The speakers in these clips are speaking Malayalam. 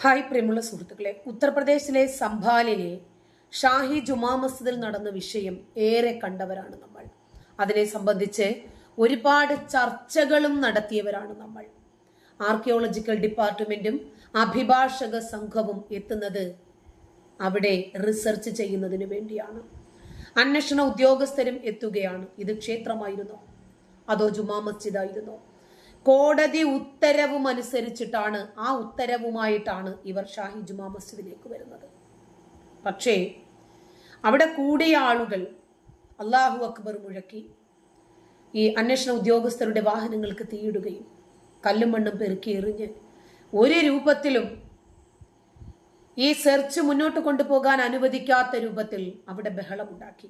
ഹായ് പ്രിയമുള്ള സുഹൃത്തുക്കളെ. ഉത്തർപ്രദേശിലെ സംഭാലിലെ ഷാഹി ജുമാ മസ്ജിദിൽ നടന്ന വിഷയം ഏറെ കണ്ടവരാണ് നമ്മൾ. അതിനെ സംബന്ധിച്ച് ഒരുപാട് ചർച്ചകളും നടത്തിയവരാണ് നമ്മൾ. ആർക്കിയോളജിക്കൽ ഡിപ്പാർട്ട്മെന്റും അഭിഭാഷക സംഘവും എത്തുന്നത് അവിടെ റിസർച്ച് ചെയ്യുന്നതിന് വേണ്ടിയാണ്. അന്വേഷണ ഉദ്യോഗസ്ഥരും എത്തുകയാണ്. ഇത് ക്ഷേത്രമായിരുന്നോ? അതോ ജുമാ മസ്ജിദായിരുന്നോ? കോടതി ഉത്തരവും അനുസരിച്ചിട്ടാണ് ആ ഉത്തരവുമായിട്ടാണ് ഇവർ ഷാഹി ജുമാ മസ്ജിദിലേക്ക് വരുന്നത്. പക്ഷേ അവിടെ കൂടിയ ആളുകൾ അള്ളാഹു അക്ബർ മുഴക്കി ഈ അന്വേഷണ ഉദ്യോഗസ്ഥരുടെ വാഹനങ്ങൾക്ക് തീയിടുകയും കല്ലും മണ്ണും പെറുക്കി എറിഞ്ഞ് ഒരു രൂപത്തിലും ഈ സെർച്ച് മുന്നോട്ട് കൊണ്ടുപോകാൻ അനുവദിക്കാത്ത രൂപത്തിൽ അവിടെ ബഹളമുണ്ടാക്കി.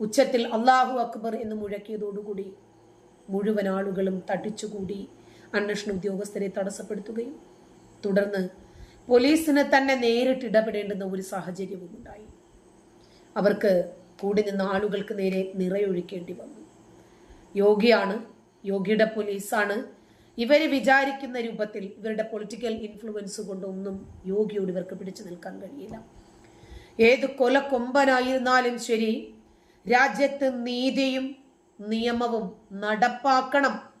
ഉച്ചത്തിൽ അള്ളാഹു അക്ബർ എന്ന് മുഴക്കിയതോടുകൂടി മുഴുവൻ ആളുകളും തട്ടിച്ചുകൂടി അന്വേഷണ ഉദ്യോഗസ്ഥരെ തടസ്സപ്പെടുത്തുകയും തുടർന്ന് പോലീസിന് തന്നെ നേരിട്ട് ഇടപെടേണ്ടുന്ന ഒരു സാഹചര്യവും ഉണ്ടായി. അവർക്ക് കൂടി നിന്ന ആളുകൾക്ക് നേരെ നിറയൊഴിക്കേണ്ടി വന്നു. യോഗിയാണ് യോഗിയുടെ പോലീസാണ് ഇവർ വിചാരിക്കുന്ന രൂപത്തിൽ ഇവരുടെ പൊളിറ്റിക്കൽ ഇൻഫ്ലുവൻസ് കൊണ്ടൊന്നും യോഗിയോട് ഇവർക്ക് പിടിച്ചു നിൽക്കാൻ കഴിയില്ല. ഏത് കൊമ്പനായിരുന്നാലും ശരി രാജ്യത്ത് നീതിയും നിയമവും നടപ്പാക്കണം.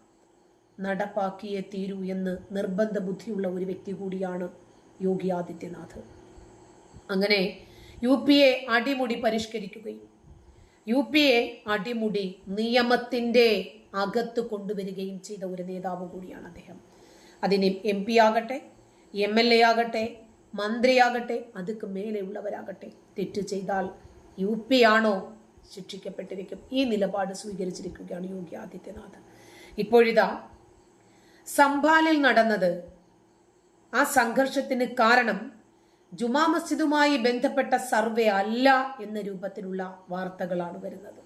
നടപ്പാക്കിയേ തീരൂ എന്ന് നിർബന്ധ ബുദ്ധിയുള്ള ഒരു വ്യക്തി കൂടിയാണ് യോഗി ആദിത്യനാഥ്. അങ്ങനെ യു പി എ അടിമുടി പരിഷ്കരിക്കുകയും യു പി എ അടിമുടി നിയമത്തിന്റെ അകത്ത് കൊണ്ടുവരികയും ചെയ്ത ഒരു നേതാവ് കൂടിയാണ് അദ്ദേഹം. അതിന് എം പി ആകട്ടെ എം എൽ എ ആകട്ടെ മന്ത്രിയാകട്ടെ അതുക്ക് മേലെയുള്ളവരാകട്ടെ തെറ്റ് ചെയ്താൽ യു പി ആണോ ശിക്ഷിക്കപ്പെട്ടിരിക്കും. ഈ നിലപാട് സ്വീകരിച്ചിരിക്കുകയാണ് യോഗി ആദിത്യനാഥ്. ഇപ്പോഴിതാ സംഭാലിൽ നടന്നത് ആ സംഘർഷത്തിന് കാരണം ജുമാ മസ്ജിദുമായി ബന്ധപ്പെട്ട സർവേ അല്ല എന്ന രൂപത്തിലുള്ള വാർത്തകളാണ് വരുന്നത്.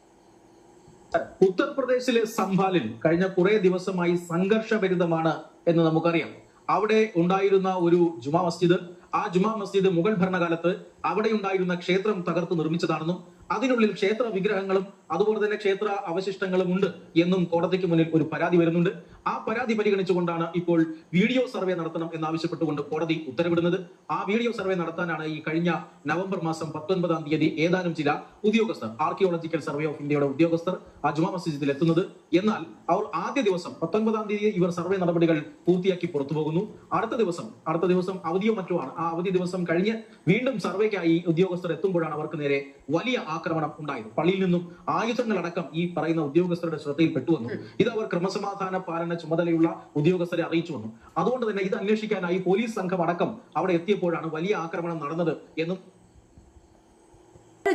ഉത്തർപ്രദേശിലെ സംഭാലിൽ കഴിഞ്ഞ കുറെ ദിവസമായി സംഘർഷഭരിതമാണ് എന്ന് നമുക്കറിയാം. അവിടെ ഉണ്ടായിരുന്ന ഒരു ജുമാ മസ്ജിദ് ആ ജുമാ മസ്ജിദ് മുഗൾ ഭരണകാലത്ത് അവിടെ ഉണ്ടായിരുന്ന ക്ഷേത്രം തകർത്ത് നിർമ്മിച്ചതാണെന്നും അതിനുള്ളിൽ ക്ഷേത്ര വിഗ്രഹങ്ങളും അതുപോലെ തന്നെ ക്ഷേത്ര അവശിഷ്ടങ്ങളും ഉണ്ട് എന്നും കോടതിക്ക് മുന്നിൽ ഒരു പരാതി വരുന്നുണ്ട്. ആ പരാതി പരിഗണിച്ചുകൊണ്ടാണ് ഇപ്പോൾ വീഡിയോ സർവേ നടത്തണം എന്നാവശ്യപ്പെട്ടുകൊണ്ട് കോടതി ഉത്തരവിടുന്നത്. ആ വീഡിയോ സർവേ നടത്താനാണ് ഈ കഴിഞ്ഞ നവംബർ മാസം പത്തൊൻപതാം തീയതി ഏതാനും ചില ഉദ്യോഗസ്ഥർ ആർക്കിയോളജിക്കൽ സർവേ ഓഫ് ഇന്ത്യയുടെ ഉദ്യോഗസ്ഥർ ആ ജുമാ മസ്ജിദിൽ എത്തുന്നത്. എന്നാൽ അവർ ആദ്യ ദിവസം പത്തൊൻപതാം തീയതി ഇവർ സർവേ നടപടികൾ പൂർത്തിയാക്കി പുറത്തു പോകുന്നു. അടുത്ത ദിവസം അടുത്ത ദിവസം അവധിയോ മറ്റോ ആണ്. ആ അവധി ദിവസം കഴിഞ്ഞ് വീണ്ടും സർവേക്കായി ഉദ്യോഗസ്ഥർ എത്തുമ്പോഴാണ് അവർക്ക് നേരെ വലിയ ആക്രമണം ഉണ്ടായത്. പള്ളിയിൽ നിന്നും ആയുധങ്ങളടക്കം ഈ പറയുന്ന ഉദ്യോഗസ്ഥരുടെ ശ്രദ്ധയിൽ വന്നു. ഇത് അവർ ക്രമസമാധാന പാലന ചുമതലയുള്ള ഉദ്യോഗസ്ഥരെ അറിയിച്ചു വന്നു. അതുകൊണ്ട് തന്നെ ഇത് അന്വേഷിക്കാനായി പോലീസ് സംഘം അടക്കം അവിടെ എത്തിയപ്പോഴാണ് വലിയ ആക്രമണം നടന്നത് എന്നും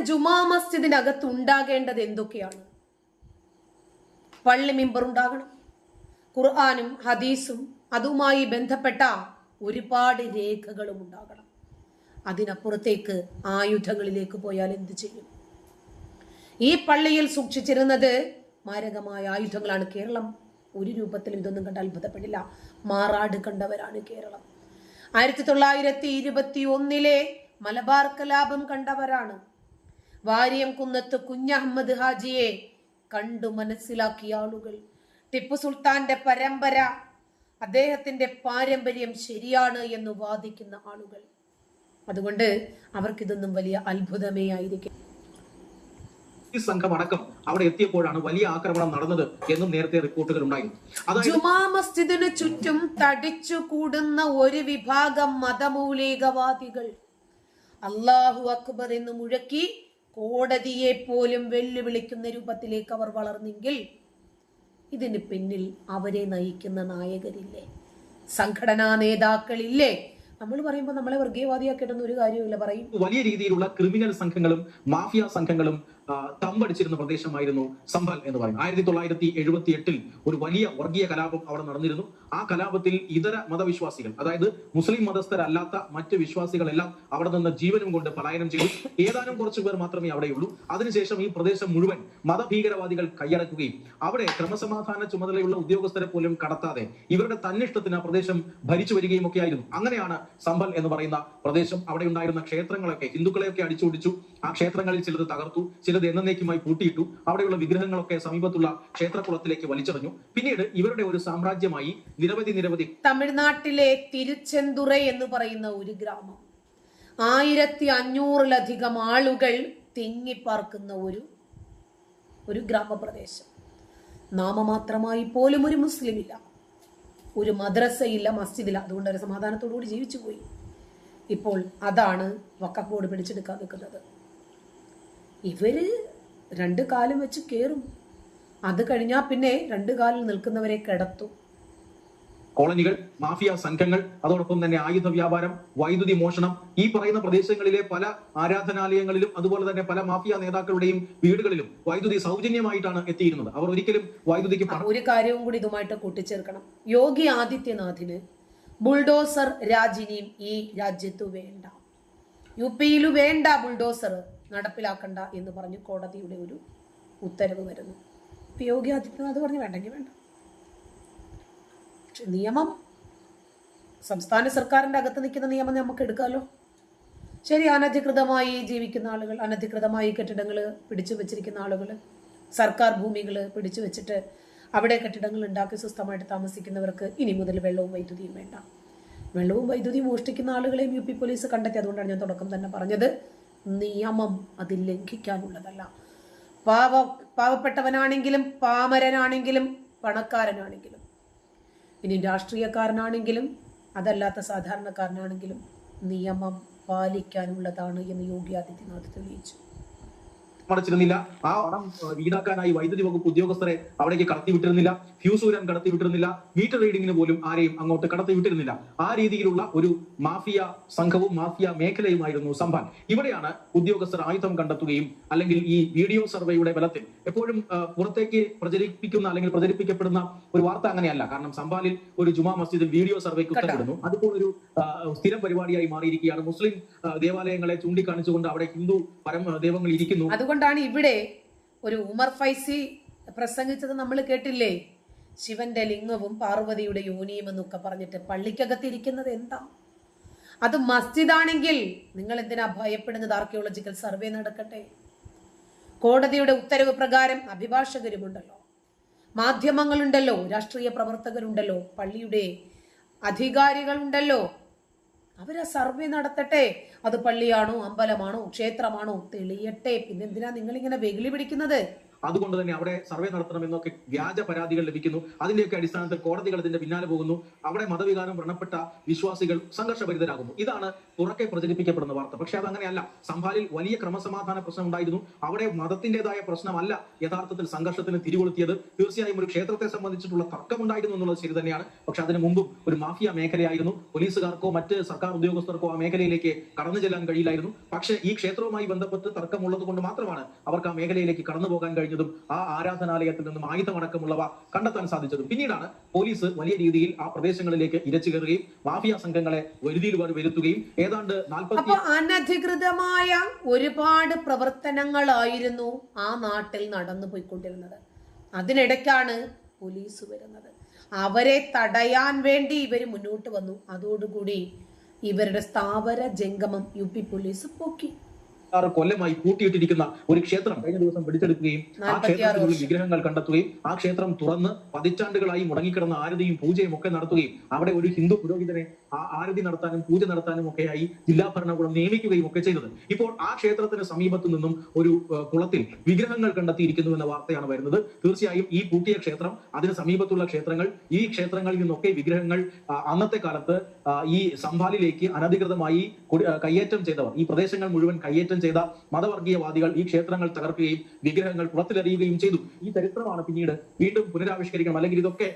ജുമാ മസ്ജിദിന്റെ അകത്ത് ഉണ്ടാകേണ്ടത് എന്തൊക്കെയാണ്? പള്ളി മിമ്പർ ഉണ്ടാകണം. ഖുർആാനും ഹദീസും അതുമായി ബന്ധപ്പെട്ട ഒരുപാട് രേഖകളും ഉണ്ടാകണം. അതിനപ്പുറത്തേക്ക് ആയുധങ്ങളിലേക്ക് പോയാൽ എന്ത് ചെയ്യും? ഈ പള്ളിയിൽ സൂക്ഷിച്ചിരുന്നത് മാരകമായ ആയുധങ്ങളാണ് കേരളം. ഒരു രൂപത്തിലും ഇതൊന്നും കണ്ട് അത്ഭുതപ്പെടില്ല. മാറാട് കണ്ടവരാണ് കേരളം. ആയിരത്തി തൊള്ളായിരത്തി ഇരുപത്തി ഒന്നിലെ മലബാർ കലാപം കണ്ടവരാണ്. വാര്യം കുന്നത്ത് കുഞ്ഞഹമ്മദ് ഹാജിയെ കണ്ടു മനസ്സിലാക്കിയ ആളുകൾ. ടിപ്പു സുൽത്താന്റെ പരമ്പര അദ്ദേഹത്തിന്റെ പാരമ്പര്യം ശരിയാണ് എന്ന് വാദിക്കുന്ന ആളുകൾ. അതുകൊണ്ട് അവർക്കിതൊന്നും വലിയ അത്ഭുതമേ ആയിരിക്കും. ഈ സംഘം അടക്കം അവിടെ എത്തിയപ്പോഴാണ് വലിയ ആക്രമണം നടന്നത് എന്നും നേരത്തെ റിപ്പോർട്ടുകൾ ഉണ്ടായിരുന്നു അതായത് ജുമാ മസ്ജിദിന് ചുറ്റും തടിച്ചു കൂടുന്ന ഒരു വിഭാഗം മതമൗലികവാദികൾ. അള്ളാഹു അക്ബർ എന്ന് മുഴക്കി കോടതിയെ പോലും വെല്ലുവിളിക്കുന്ന രൂപത്തിലേക്ക് അവർ വളർന്നെങ്കിൽ ഇതിന് പിന്നിൽ അവരെ നയിക്കുന്ന നായകരില്ലേ? സംഘടനാ നേതാക്കളില്ലേ? നമ്മൾ പറയുമ്പോൾ നമ്മളെ വർഗീയവാദിയാക്കിയിട്ടൊന്നും ഒരു കാര്യമില്ല പറയും. വലിയ രീതിയിലുള്ള ക്രിമിനൽ സംഘങ്ങളും മാഫിയ സംഘങ്ങളും തമ്പടിച്ചിരുന്ന പ്രദേശമായിരുന്നു സംഭൽ എന്ന് പറയുന്നത്. ആയിരത്തി തൊള്ളായിരത്തി എഴുപത്തി എട്ടിൽ ഒരു വലിയ വർഗീയ കലാപം അവിടെ നടന്നിരുന്നു. ആ കലാപത്തിൽ ഇതര മതവിശ്വാസികൾ അതായത് മുസ്ലിം മതസ്ഥരല്ലാത്ത മറ്റ് വിശ്വാസികളെല്ലാം അവിടെ നിന്ന് ജീവനും കൊണ്ട് പലായനം ചെയ്തു. ഏതാനും കുറച്ചു പേർ മാത്രമേ അവിടെയുള്ളൂ. അതിനുശേഷം ഈ പ്രദേശം മുഴുവൻ മതഭീകരവാദികൾ കൈയടക്കുകയും അവിടെ ക്രമസമാധാന ചുമതലയുള്ള ഉദ്യോഗസ്ഥരെ പോലും കടത്താതെ ഇവരുടെ തന്നിഷ്ടത്തിന് ആ പ്രദേശം ഭരിച്ചു വരികയും ഒക്കെ ആയിരുന്നു. അങ്ങനെയാണ് സംഭൽ എന്ന് പറയുന്ന പ്രദേശം. അവിടെ ഉണ്ടായിരുന്ന ക്ഷേത്രങ്ങളൊക്കെ ഹിന്ദുക്കളെയൊക്കെ അടിച്ചോടിച്ചു ആ ക്ഷേത്രങ്ങളിൽ ചിലത് തകർത്തു. ചില ചിലത് എന്നേക്കുമായി പൂട്ടിയിട്ടു. അവിടെയുള്ള വിഗ്രഹങ്ങളൊക്കെ സമീപത്തുള്ള ക്ഷേത്രകുളത്തിലേക്ക് വലിച്ചെറിഞ്ഞു. പിന്നീട് ഇവരുടെ ഒരു സാമ്രാജ്യമായി നിരവധി നിരവധി തമിഴ്നാട്ടിലെ തിരുച്ചെന്തുറൈ എന്ന് പറയുന്ന ഒരു ഗ്രാമം. ആയിരത്തി അഞ്ഞൂറിലധികം ആളുകൾ തിങ്ങിപ്പാർക്കുന്ന ഒരു ഒരു ഗ്രാമപ്രദേശം. നാമമാത്രമായി പോലും ഒരു മുസ്ലിമില്ല. ഒരു മദ്രസയില്ല മസ്ജിദില്ല. അതുകൊണ്ട് ഒരു സമാധാനത്തോടുകൂടി ജീവിച്ചു പോയി ഇപ്പോൾ അതാണ് വക്കഫ് പിടിച്ചെടുക്കാൻ നിൽക്കുന്നത്. ഇവർ രണ്ട് കാലും വെച്ച് കയറും അത് കഴിഞ്ഞാൽ പിന്നെ രണ്ട് കാലിൽ നിൽക്കുന്നവരെ കിടത്തും. കോളനികൾ മാഫിയ സംഘങ്ങൾ അതോടൊപ്പം തന്നെ ആയുധ വ്യാപാരം വൈദ്യുതി മോഷണം ഈ പറയുന്ന പ്രദേശങ്ങളിലെ പല ആരാധനാലയങ്ങളിലും അതുപോലെ തന്നെ പല മാഫിയ നേതാക്കളുടെയും വീടുകളിലും വൈദ്യുതി സൗജന്യമായിട്ടാണ് എത്തിയിരുന്നത്. അവർ ഒരിക്കലും വൈദ്യുതിക്ക് ഒരു കാര്യവും കൂടി ഇതുമായിട്ട് കൂട്ടിച്ചേർക്കണം. യോഗി ആദിത്യനാഥിന് ബുൾഡോസർ രാജിനിയും ഈ രാജ്യത്തു വേണ്ട. യു പിയിലു വേണ്ട ബുൾഡോസർ. നടപ്പിലാക്കണ്ട എന്ന് പറഞ്ഞ് കോടതിയുടെ ഒരു ഉത്തരവ് വരുന്നു. ഇപ്പൊ യോഗി ആദിത്യനാഥ് പറഞ്ഞ് വേണ്ടെങ്കിൽ വേണ്ട. പക്ഷെ നിയമം സംസ്ഥാന സർക്കാരിന്റെ അകത്ത് നിൽക്കുന്ന നിയമം നമുക്ക് എടുക്കാമല്ലോ ശരി അനധികൃതമായി ജീവിക്കുന്ന ആളുകൾ അനധികൃതമായി കെട്ടിടങ്ങൾ പിടിച്ചു വെച്ചിരിക്കുന്ന ആളുകൾ സർക്കാർ ഭൂമികൾ പിടിച്ചു വെച്ചിട്ട് അവിടെ കെട്ടിടങ്ങൾ ഉണ്ടാക്കി സ്വസ്ഥമായിട്ട് താമസിക്കുന്നവർക്ക് ഇനി മുതൽ വെള്ളവും വൈദ്യുതിയും വേണ്ട. വെള്ളവും വൈദ്യുതിയും മോഷ്ടിക്കുന്ന ആളുകളെയും യു പി പോലീസ് കണ്ടെത്തി. അതുകൊണ്ടാണ് ഞാൻ തുടക്കം തന്നെ പറഞ്ഞത്. നിയമം അത് ലംഘിക്കാനുള്ളതല്ല. പാവ പാവപ്പെട്ടവനാണെങ്കിലും പാമരനാണെങ്കിലും പണക്കാരനാണെങ്കിലും ഇനി രാഷ്ട്രീയക്കാരനാണെങ്കിലും അതല്ലാത്ത സാധാരണക്കാരനാണെങ്കിലും നിയമം പാലിക്കാനുള്ളതാണ് എന്ന് യോഗി ആദിത്യനാഥ് തെളിയിച്ചു. അടച്ചിരുന്നില്ല ആ പണം ഈടാക്കാനായി വൈദ്യുതി വകുപ്പ് ഉദ്യോഗസ്ഥരെ അവിടേക്ക് കടത്തി വിട്ടിരുന്നില്ല. ഫ്യൂസ് ഉരാൻ കടത്തി വിട്ടിരുന്നില്ല. മീറ്റർ റീഡിങ്ങിന് പോലും ആരെയും അങ്ങോട്ട് കടത്തി വിട്ടിരുന്നില്ല. ആ രീതിയിലുള്ള ഒരു മാഫിയ സംഘവും മാഫിയ മേഖലയുമായിരുന്നു സംഭാൻ ഇവിടെയാണ് ഉദ്യോഗസ്ഥർ ആയുധം കണ്ടെത്തുകയും അല്ലെങ്കിൽ ഈ വീഡിയോ സർവേയുടെ ബലത്തിൽ എപ്പോഴും പുറത്തേക്ക് പ്രചരിപ്പിക്കുന്ന അല്ലെങ്കിൽ പ്രചരിപ്പിക്കപ്പെടുന്ന ഒരു വാർത്ത അങ്ങനെയല്ല. കാരണം സംഭാലിൽ ഒരു ജുമാ മസ്ജിദിൽ വീഡിയോ സർവേക്ക് ഉത്തരവിടുന്നു. അതിപ്പോൾ ഒരു സ്ഥിരം പരിപാടിയായി മാറിയിരിക്കുകയാണ്. മുസ്ലിം ദേവാലയങ്ങളെ ചൂണ്ടിക്കാണിച്ചുകൊണ്ട് അവിടെ ഹിന്ദു പരം ദൈവങ്ങൾ ഇരിക്കുന്നു. അതുകൊണ്ടാണ് ഇവിടെ ഒരു ഉമർ ഫൈസി പ്രസംഗിച്ചത് നമ്മൾ കേട്ടില്ലേ? ശിവന്റെ ലിംഗവും പാർവതിയുടെ യോനിയും എന്നൊക്കെ പറഞ്ഞിട്ട് പള്ളിക്കകത്തിരിക്കുന്നത് എന്താ? അത് മസ്ജിദാണെങ്കിൽ നിങ്ങൾ എന്തിനാ ഭയപ്പെടുന്നത്? ആർക്കിയോളജിക്കൽ സർവേ നടക്കട്ടെ. കോടതിയുടെ ഉത്തരവ് പ്രകാരം അഭിഭാഷകരുമുണ്ടല്ലോ. മാധ്യമങ്ങളുണ്ടല്ലോ രാഷ്ട്രീയ പ്രവർത്തകരുണ്ടല്ലോ പള്ളിയുടെ അധികാരികളുണ്ടല്ലോ അവരാ സർവേ നടത്തട്ടെ. അത് പള്ളിയാണോ അമ്പലമാണോ ക്ഷേത്രമാണോ തെളിയട്ടെ. പിന്നെന്തിനാ നിങ്ങളിങ്ങനെ വെകിളി പിടിക്കുന്നത്? അതുകൊണ്ട് തന്നെ അവിടെ സർവേ നടത്തണമെന്നൊക്കെ വ്യാജ പരാതികൾ ലഭിക്കുന്നു. അതിന്റെയൊക്കെ അടിസ്ഥാനത്തിൽ കോടതികൾ ഇതിന്റെ പിന്നാലെ പോകുന്നു. അവിടെ മതവികാരം വ്രണപ്പെട്ട വിശ്വാസികൾ സംഘർഷഭരിതരാകുന്നു. ഇതാണ് തുറക്കെ പ്രചരിപ്പിക്കപ്പെടുന്ന വാർത്ത. പക്ഷെ അതങ്ങനെയല്ല സംഭാലിൽ വലിയ ക്രമസമാധാന പ്രശ്നം ഉണ്ടായിരുന്നു. അവിടെ മതത്തിന്റേതായ പ്രശ്നമല്ല യഥാർത്ഥത്തിൽ സംഘർഷത്തിന് തിരികൊളുത്തിയത്. തീർച്ചയായും ഒരു ക്ഷേത്രത്തെ സംബന്ധിച്ചിട്ടുള്ള തർക്കമുണ്ടായിരുന്നു എന്നുള്ളത് ശരി തന്നെയാണ്. പക്ഷെ അതിനു മുമ്പും ഒരു മാഫിയ മേഖലയായിരുന്നു. പോലീസുകാർക്കോ മറ്റ് സർക്കാർ ഉദ്യോഗസ്ഥർക്കോ ആ മേഖലയിലേക്ക് കടന്നു ചെല്ലാൻ കഴിയില്ലായിരുന്നു. പക്ഷേ ഈ ക്ഷേത്രവുമായി ബന്ധപ്പെട്ട് തർക്കമുള്ളത് കൊണ്ട് മാത്രമാണ് അവർക്ക് ആ മേഖലയിലേക്ക് കടന്നു പോകാൻ കഴിഞ്ഞതും. ആ ആരാധനാലയത്തിൽ നിന്നും ആയുധമടക്കമുള്ളവ കണ്ടെത്താൻ സാധിച്ചതും. പിന്നീടാണ് പോലീസ് വലിയ രീതിയിൽ ആ പ്രദേശങ്ങളിലേക്ക് ഇരച്ചു കയറുകയും മാഫിയ സംഘങ്ങളെ വരുതിയിൽ വരുത്തുകയും ഏതാണ്ട് നാൽപ്പത്തി അനധികൃതമായ ഒരുപാട് പ്രവർത്തനങ്ങളായിരുന്നു ആ നാട്ടിൽ നടന്നു പോയിക്കൊണ്ടിരുന്നത്. അതിനിടയ്ക്കാണ് പോലീസ് വരുന്നത്. അവരെ തടയാൻ വേണ്ടി ഇവർ മുന്നോട്ട് വന്നു. അതോടുകൂടി ഇവരുടെ സ്ഥാവര ജംഗമം യു പി പോലീസ് പൊക്കി. ആറ് കൊല്ലമായി പൂട്ടിയിട്ടിരിക്കുന്ന ഒരു ക്ഷേത്രം കഴിഞ്ഞ ദിവസം പിടിച്ചെടുക്കുകയും ആ ക്ഷേത്രത്തിനുള്ളിൽ വിഗ്രഹങ്ങൾ കണ്ടെത്തുകയും ആ ക്ഷേത്രം തുറന്ന് പതിറ്റാണ്ടുകളായി മുടങ്ങിക്കിടന്ന ആരതിയും പൂജയും ഒക്കെ നടത്തുകയും അവിടെ ഒരു ഹിന്ദു പുരോഹിതനെ ആ ആരതി നടത്താനും പൂജ നടത്താനും ഒക്കെയായി ജില്ലാ ഭരണകൂടം നിയമിക്കുകയും ഒക്കെ ചെയ്തത്. ഇപ്പോൾ ആ ക്ഷേത്രത്തിന് സമീപത്തു നിന്നും ഒരു കുളത്തിൽ വിഗ്രഹങ്ങൾ കണ്ടെത്തിയിരിക്കുന്നു എന്ന വാർത്തയാണ് വരുന്നത്. തീർച്ചയായും ഈ പൂട്ടിയ ക്ഷേത്രം അതിന് സമീപത്തുള്ള ക്ഷേത്രങ്ങൾ ഈ ക്ഷേത്രങ്ങളിൽ നിന്നൊക്കെ വിഗ്രഹങ്ങൾ അന്നത്തെ കാലത്ത് ഈ സംഭാലിലേക്ക് അനധികൃതമായി കയ്യേറ്റം ചെയ്തവർ ഈ പ്രദേശങ്ങൾ മുഴുവൻ കയ്യേറ്റം ചെയ്ത മതവർഗീയവാദികൾ ഈ ക്ഷേത്രങ്ങൾ തകർക്കുകയും വിഗ്രഹങ്ങൾ പുറത്തിലെറിയുകയും ചെയ്തു. ഈ ചരിത്രമാണ് പിന്നീട് വീണ്ടും പുനരാവിഷ്കരിക്കണം. അല്ലെങ്കിൽ ഇതൊക്കെ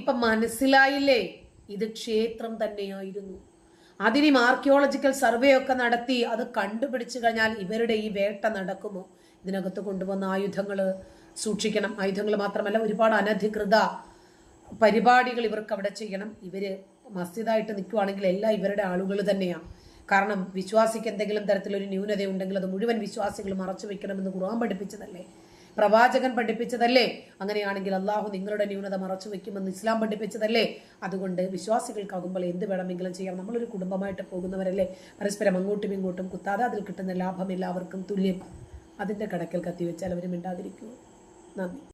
ഇപ്പൊ മനസ്സിലായില്ലേ? ഇത് ക്ഷേത്രം തന്നെയായിരുന്നു. അതിനും ആർക്കിയോളജിക്കൽ സർവേ ഒക്കെ നടത്തി അത് കണ്ടുപിടിച്ചു കഴിഞ്ഞാൽ ഇവരുടെ ഈ വേട്ട നടക്കുമോ? ഇതിനകത്ത് കൊണ്ടുവന്ന ആയുധങ്ങൾ സൂക്ഷിക്കണം. ആയുധങ്ങൾ മാത്രമല്ല ഒരുപാട് അനധികൃത പരിപാടികൾ ഇവർക്ക് അവിടെ ചെയ്യണം. ഇവർ മസ്ജിദായിട്ട് നിൽക്കുവാണെങ്കിൽ എല്ലാം ഇവരുടെ ആളുകൾ തന്നെയാണ് കാരണം വിശ്വാസിക്ക് എന്തെങ്കിലും തരത്തിലൊരു ന്യൂനത ഉണ്ടെങ്കിൽ അത് മുഴുവൻ വിശ്വാസികൾ മറച്ചു വെക്കണമെന്ന് ഖുർആൻ പഠിപ്പിച്ചതല്ലേ? പ്രവാചകൻ പഠിപ്പിച്ചതല്ലേ? അങ്ങനെയാണെങ്കിൽ അള്ളാഹു നിങ്ങളുടെ ന്യൂനത മറച്ചു വെക്കുമെന്ന് ഇസ്ലാം പഠിപ്പിച്ചതല്ലേ? അതുകൊണ്ട് വിശ്വാസികൾക്കാകുമ്പോൾ എന്ത് വേണമെങ്കിലും ചെയ്യാം. നമ്മളൊരു കുടുംബമായിട്ട് പോകുന്നവരല്ലേ? പരസ്പരം അങ്ങോട്ടും ഇങ്ങോട്ടും കുത്താതെ അതിൽ കിട്ടുന്ന ലാഭം എല്ലാവർക്കും തുല്യം. അതിന്റെ കടക്കൽ കത്തിവെച്ചാൽ അവരും മിണ്ടാതിരിക്കുമോ നന്ദി.